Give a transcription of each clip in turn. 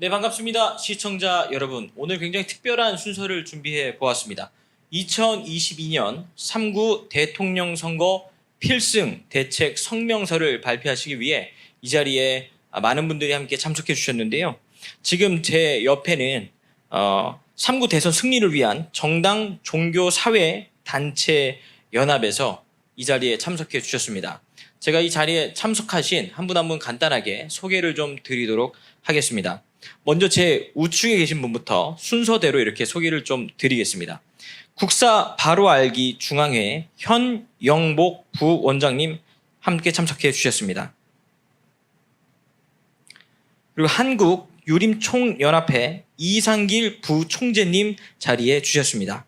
네, 반갑습니다. 시청자 여러분. 오늘 굉장히 특별한 순서를 준비해 보았습니다. 2022년 3구 대통령 선거 필승 대책 성명서를 발표하시기 위해 이 자리에 많은 분들이 함께 참석해 주셨는데요. 지금 제 옆에는 어, 3구 대선 승리를 위한 정당 종교 사회 단체 연합에서 이 자리에 참석해 주셨습니다. 제가 이 자리에 참석하신 한 분 한 분 간단하게 소개를 좀 드리도록 하겠습니다. 먼저 제 우측에 계신 분부터 순서대로 이렇게 소개를 좀 드리겠습니다. 국사 바로 알기 중앙회 현영복 부원장님 함께 참석해 주셨습니다. 그리고 한국 유림총연합회 이상길 부총재님 자리에 주셨습니다.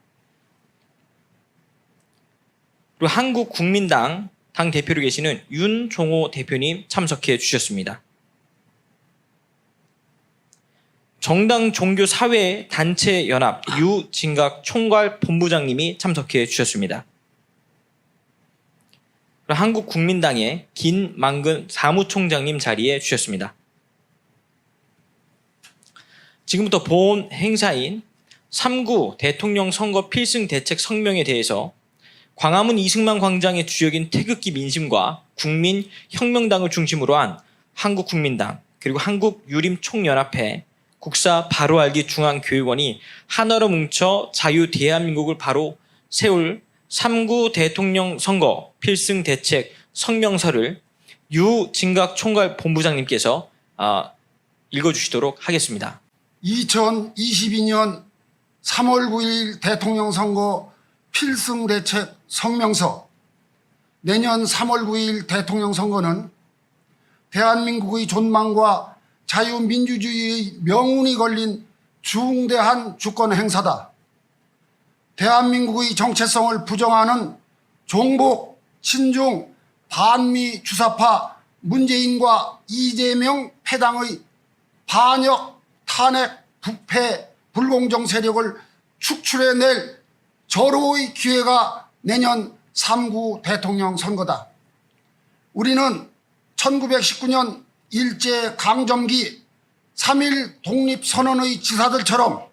그리고 한국국민당 당 대표로 계시는 윤종호 대표님 참석해 주셨습니다. 정당 종교 사회 단체 연합 유진각 총괄 본부장님이 참석해 주셨습니다. 그리고 한국 국민당의 김만근 사무총장님 자리에 주셨습니다. 지금부터 본 행사인 3구 대통령 선거 필승 대책 성명에 대해서 광화문 이승만 광장의 주역인 태극기 민심과 국민 혁명당을 중심으로 한 한국 국민당 그리고 한국 유림 총연합회 국사 바로 알기 중앙교육원이 하나로 뭉쳐 자유 대한민국을 바로 세울 3구 대통령 선거 필승 대책 성명서를 유진각 총괄 본부장님께서 아, 읽어주시도록 하겠습니다. 2022년 3월 9일 대통령 선거 필승 대책 성명서 내년 3월 9일 대통령 선거는 대한민국의 존망과 자유민주주의의 명운이 걸린 중대한 주권 행사다. 대한민국의 정체성을 부정하는 종북, 친중, 반미 주사파 문재인과 이재명 패당의 반역, 탄핵, 부패, 불공정 세력을 축출해낼 절호의 기회가 내년 3구 대통령 선거다. 우리는 1919년 일제 강점기 3.1 독립선언의 지사들처럼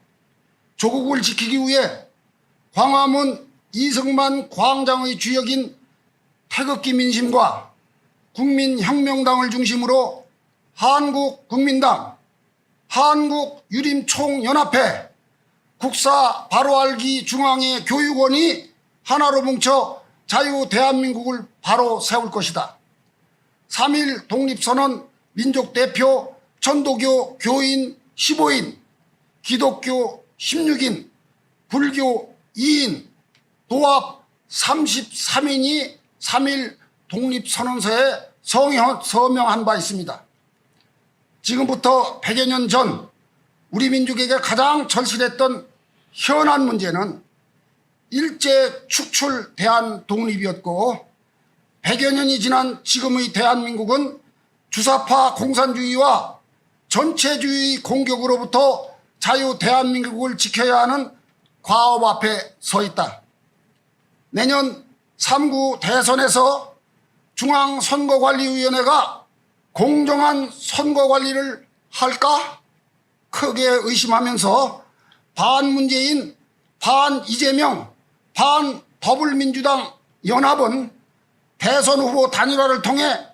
조국을 지키기 위해 광화문 이승만 광장의 주역인 태극기 민심과 국민혁명당을 중심으로 한국국민당, 한국유림총연합회, 국사 바로알기 중앙회 교육원이 하나로 뭉쳐 자유 대한민국을 바로 세울 것이다. 3.1 독립선언 민족 대표 천도교 교인 15인, 기독교 16인, 불교 2인, 도합 33인이 3.1 독립선언서에 성형- 서명한 바 있습니다. 지금부터 100여 년 전 우리 민족에게 가장 절실했던 현안 문제는 일제 축출 대한 독립이었고 100여 년이 지난 지금의 대한민국은 주사파 공산주의와 전체주의 공격으로부터 자유 대한민국을 지켜야 하는 과업 앞에 서 있다. 내년 3구 대선에서 중앙선거관리위원회가 공정한 선거 관리를 할까? 크게 의심하면서 반문재인, 반이재명, 반더불민주당 연합은 대선 후보 단일화를 통해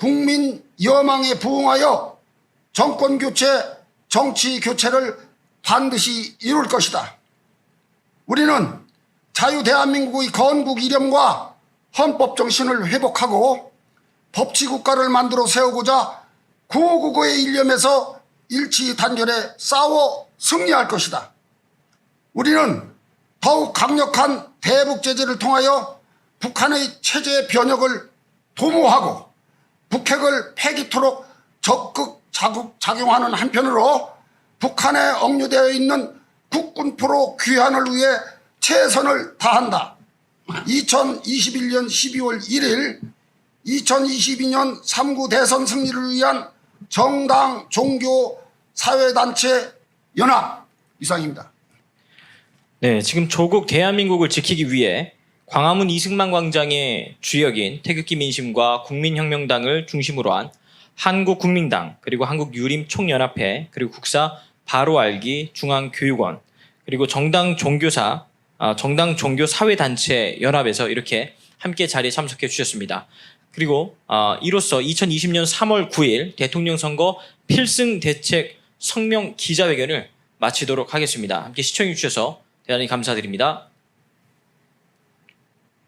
국민 여망에 부응하여 정권 교체, 정치 교체를 반드시 이룰 것이다. 우리는 자유 대한민국의 건국 이념과 헌법 정신을 회복하고 법치 국가를 만들어 세우고자 구호구구의 일념에서 일치 단결해 싸워 승리할 것이다. 우리는 더욱 강력한 대북 제재를 통하여 북한의 체제 변혁을 도모하고 북핵을 폐기토록 적극 자국 작용하는 한편으로 북한에 억류되어 있는 국군포로 귀환을 위해 최선을 다한다. 2021년 12월 1일 2022년 3구 대선 승리를 위한 정당 종교 사회단체 연합 이상입니다. 네, 지금 조국 대한민국을 지키기 위해 광화문 이승만 광장의 주역인 태극기 민심과 국민혁명당을 중심으로 한 한국국민당 그리고 한국유림총연합회 그리고 국사 바로 알기 중앙교육원 그리고 정당 종교사 아, 정당 종교 사회단체 연합에서 이렇게 함께 자리에 참석해 주셨습니다. 그리고 아, 이로써 2020년 3월 9일 대통령 선거 필승 대책 성명 기자회견을 마치도록 하겠습니다. 함께 시청해 주셔서 대단히 감사드립니다.